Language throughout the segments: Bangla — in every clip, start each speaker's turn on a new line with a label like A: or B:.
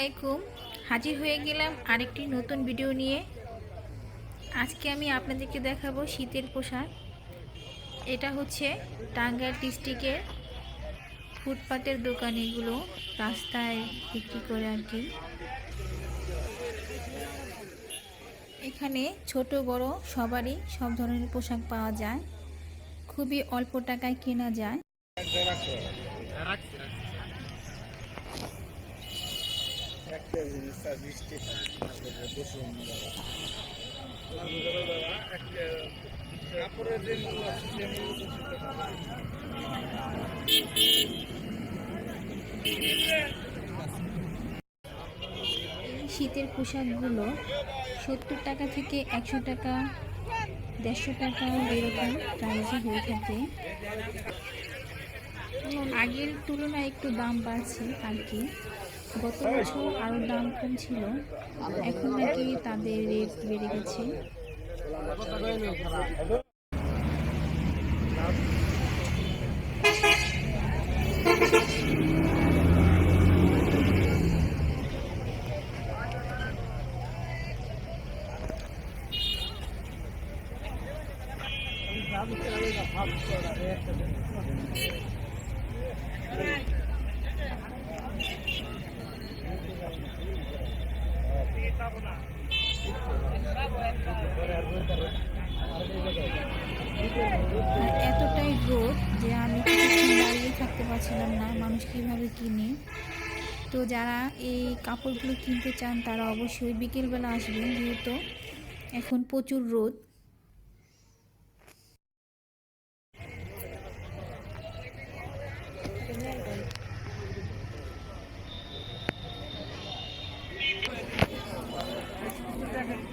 A: আলাইকুম। হাজির হয়ে গেলাম আরেকটি নতুন ভিডিও নিয়ে। আজকে আমি আপনাদেরকে দেখাবো শীতের পোশাক। এটা হচ্ছে টাঙ্গাইল ডিস্ট্রিক্টের ফুটপাতের দোকান এগুলো, রাস্তায় বিক্রি করে আর কি। এখানে ছোট, বড় সবারই সব ধরনের পোশাক পাওয়া যায়। খুবই অল্প টাকায় কেনা যায়। এই শীতের পোশাকগুলো সত্তর টাকা থেকে একশো টাকা, দেড়শো টাকা এরকম প্রাইসে হয়ে থাকে। আগের তুলনায় একটু দাম বাড়ছে আর কি। গত বছর আরও দাম কম ছিল। এখন নাকি তাদের রেট বেড়ে গেছে। এতটাই রোদ যে আমি দাঁড়িয়ে থাকতে পারছিলাম না, মানুষ কীভাবে কিনে? তো যারা এই কাপড়গুলো কিনতে চান, তারা অবশ্যই বিকেলবেলা আসবেন, যেহেতু এখন প্রচুর রোদ।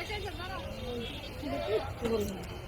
B: চাইছে
C: কি বলব